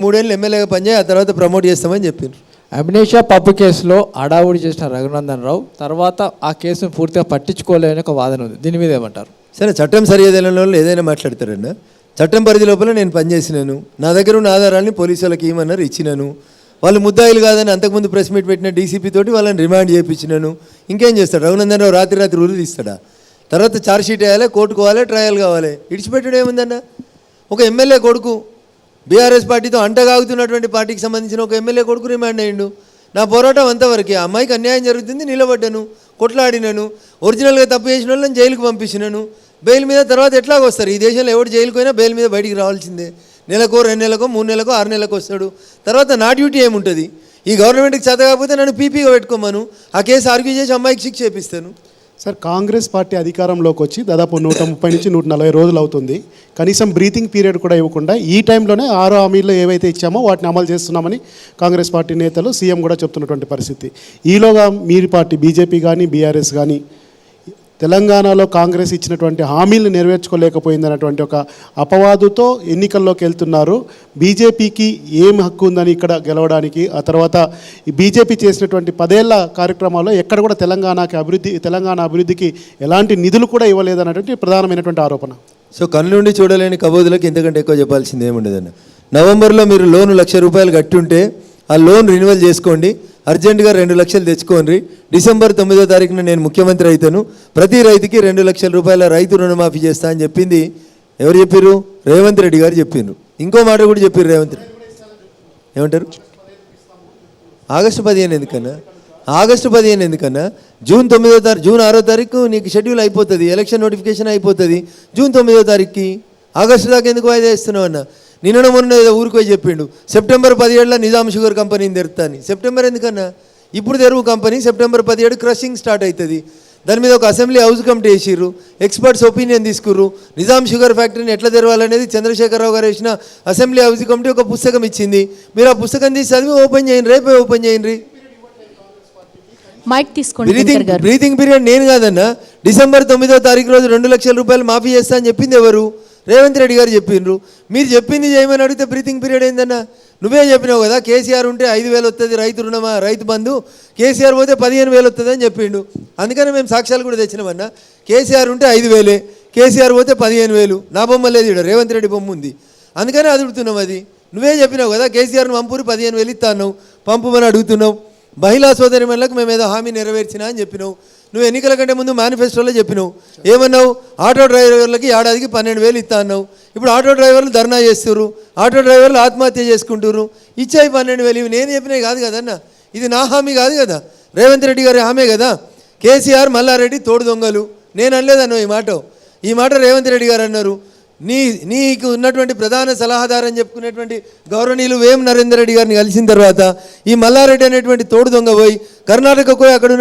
మూడేళ్ళు ఎమ్మెల్యేగా పనిచేయి ఆ తర్వాత ప్రమోట్ చేస్తామని చెప్పారు అమినేషా పప్పు కేసులో అడావుడి చేసిన రఘునందన్ రావు తర్వాత ఆ కేసును పూర్తిగా పట్టించుకోలేని ఒక వాదన ఉంది. దీని మీద ఏమంటారు? సరే చట్టం సరిచేదైన వాళ్ళు ఏదైనా మాట్లాడతారన్న చట్టం పరిధి లోపల నేను పనిచేసినాను. నా దగ్గర ఉన్న ఆధారాన్ని పోలీసు వాళ్ళకి ఇవ్వమన్నారు ఇచ్చినాను. వాళ్ళు ముద్దాయిలు కాదని అంతకుముందు ప్రెస్ మీట్ పెట్టిన డీసీపీ తోటి వాళ్ళని రిమాండ్ చేయించినాను. ఇంకేం చేస్తాడు? రఘునందన్ రావు రాత్రి రాత్రి ఉరి తీస్తాడా? తర్వాత ఛార్జ్ షీట్ వేయాలి? కోర్టుకు పోవాలి? ట్రయల్ కావాలి? ఇడిచిపెట్టడం ఏముందన్న? ఒక ఎమ్మెల్యే కొడుకు బీఆర్ఎస్ పార్టీతో అంటగాగుతున్నటువంటి పార్టీకి సంబంధించిన ఒక ఎమ్మెల్యే కొడుకు రిమాండ్ అయ్యిండు. నా పోరాటం అంతవరకే. అమ్మాయికి అన్యాయం జరుగుతుంది నిలబడ్డాను కొట్లాడినాను ఒరిజినల్గా తప్పు చేసిన వాళ్ళని జైలుకు పంపించినాను బెయిల్ మీద తర్వాత ఎట్లాగ వస్తారు. ఈ దేశంలో ఎవడు జైలుకు అయినా బెయిల్ మీద బయటికి రావాల్సిందే. నెలకో రెండు నెలకో మూడు నెలకో ఆరు నెలలకు వస్తాడు. తర్వాత నా డ్యూటీ ఏముంటుంది? ఈ గవర్నమెంట్కి చదవకపోతే నన్ను పీపీగా పెట్టుకోమను. ఆ కేసు ఆర్గ్యూ చేసి అమ్మాయికి శిక్ష చేపిస్తాను. సార్ కాంగ్రెస్ పార్టీ అధికారంలోకి వచ్చి దాదాపు నూట ముప్పై నుంచి నూట నలభై రోజులు అవుతుంది. కనీసం బ్రీతింగ్ పీరియడ్ కూడా ఇవ్వకుండా ఈ టైంలోనే ఆరు హామీలు ఏవైతే ఇచ్చామో వాటిని అమలు చేస్తున్నామని కాంగ్రెస్ పార్టీ నేతలు సీఎం కూడా చెప్తున్నటువంటి పరిస్థితి. ఈలోగా మీరు పార్టీ బీజేపీ కానీ బీఆర్ఎస్ కానీ తెలంగాణలో కాంగ్రెస్ ఇచ్చినటువంటి హామీలు నెరవేర్చుకోలేకపోయింది అన్నటువంటి ఒక అపవాదుతో ఎన్నికల్లోకి వెళ్తున్నారు. బీజేపీకి ఏం హక్కు ఉందని ఇక్కడ గెలవడానికి ఆ తర్వాత ఈ బీజేపీ చేసినటువంటి పదేళ్ళ కార్యక్రమాల్లో ఎక్కడ కూడా తెలంగాణకి అభివృద్ధి తెలంగాణ అభివృద్ధికి ఎలాంటి నిధులు కూడా ఇవ్వలేదన్నటువంటి ప్రధానమైనటువంటి ఆరోపణ. సో కళ్ళుండి చూడలేని కబోదులకు ఇంతకంటే ఎక్కువ చెప్పాల్సింది ఏముండదండి? నవంబర్లో మీరు లోన్ లక్ష రూపాయలు కట్టుంటే ఆ లోన్ రెన్యువల్ చేసుకోండి. అర్జెంటుగా రెండు లక్షలు తెచ్చుకోండి. డిసెంబర్ తొమ్మిదో తారీఖున నేను ముఖ్యమంత్రి అవుతాను. ప్రతి రైతుకి రెండు లక్షల రూపాయల రైతు రుణమాఫీ చేస్తా అని చెప్పింది. ఎవరు చెప్పారు రేవంత్ రెడ్డి గారు చెప్పిండ్రు ఇంకో మాట కూడా చెప్పారు రేవంత్ రెడ్డి. ఏమంటారు? ఆగస్టు పదిహేను ఎందుకన్నా? ఆగస్టు పదిహేను ఎందుకన్నా? జూన్ తొమ్మిదో తారీఖు జూన్ ఆరో తారీఖు నీకు షెడ్యూల్ అయిపోతుంది. ఎలక్షన్ నోటిఫికేషన్ అయిపోతుంది. జూన్ తొమ్మిదో తారీఖుకి. ఆగస్టు దాకా ఎందుకు వాయిదా ఇస్తున్నావు అన్న? నిన్న మొన్న ఏదో ఊరికి పోయి చెప్పిండు. సెప్టెంబర్ పదిహేడులో నిజాం షుగర్ కంపెనీని తెరుతా అని సెప్టెంబర్ ఎందుకన్నా? ఇప్పుడు తెరువు కంపెనీ సెప్టెంబర్ పదిహేడు క్రషింగ్ స్టార్ట్ అవుతుంది దాని మీద ఒక అసెంబ్లీ హౌస్ కమిటీ వేసిర్రు. ఎక్స్పర్ట్స్ ఒపీనియన్ తీసుకుర్రు. నిజాం షుగర్ ఫ్యాక్టరీని ఎట్లా తెరవాలనేది చంద్రశేఖరరావు గారు వేసిన అసెంబ్లీ హౌస్ కమిటీ ఒక పుస్తకం ఇచ్చింది. మీరు ఆ పుస్తకం తీసి చదివి ఓపెన్ చేయండి. రేపే ఓపెన్ చేయండి. మైక్ తీసుకోండి బ్రీతింగ్ బ్రీతింగ్ పీరియడ్ నేను కాదన్నా. డిసెంబర్ తొమ్మిదో తారీఖు రోజు రెండు లక్షల రూపాయలు మాఫీ చేస్తా అని చెప్పింది ఎవరు? రేవంత్ రెడ్డి గారు చెప్పిండ్రు. మీరు చెప్పింది చేయమని అడిగితే బ్రీతింగ్ పీరియడ్ ఏందన్నా? నువ్వే చెప్పినావు కదా కేసీఆర్ ఉంటే ఐదు వేలు వస్తుంది రైతు రుణమా రైతు బంధు? కేసీఆర్ పోతే పదిహేను వేలు వస్తుంది అని చెప్పిండు. అందుకని మేము సాక్ష్యాలు కూడా తెచ్చినామన్న. కేసీఆర్ ఉంటే ఐదు వేలే కేసీఆర్ పోతే పదిహేను వేలు. నా బొమ్మ లేదు ఇక్కడ రేవంత్ రెడ్డి బొమ్మ ఉంది. అందుకనే అడుగుతున్నాం అది. నువ్వే చెప్పినావు కదా కేసీఆర్ను పంపూరి పదిహేను వేలు ఇస్తాను పంపమని అడుగుతున్నావు. మహిళా సోదరి మహిళలకు మేము ఏదో హామీ నెరవేర్చినా అని చెప్పినావు. నువ్వు ఎన్నికల కంటే ముందు మేనిఫెస్టోలో చెప్పినావు. ఏమన్నావు? ఆటో డ్రైవర్లకి ఏడాదికి పన్నెండు వేలు ఇస్తా అన్నావు. ఇప్పుడు ఆటో డ్రైవర్లు ధర్నా చేస్తున్నారు ఆటో డ్రైవర్లు ఆత్మహత్య చేసుకుంటున్నారు ఇచ్చాయి పన్నెండు వేలు ఇవి నేను చెప్పినవి కాదు కదన్న ఇది నా హామీ కాదు కదా? రేవంత్ రెడ్డి గారి హామీ కదా? కేసీఆర్ మల్లారెడ్డి తోడు దొంగలు. నేను అనలేదన్న ఈ మాట. ఈ మాట రేవంత్ రెడ్డి గారు అన్నారు. నీ నీకు ఉన్నటువంటి ప్రధాన సలహాదారు అని చెప్పుకునేటువంటి గౌరవనీయులు వేం నరేందర్ రెడ్డి గారిని కలిసిన తర్వాత ఈ మల్లారెడ్డి అనేటువంటి తోడు దొంగ పోయి కర్ణాటకకు అక్కడ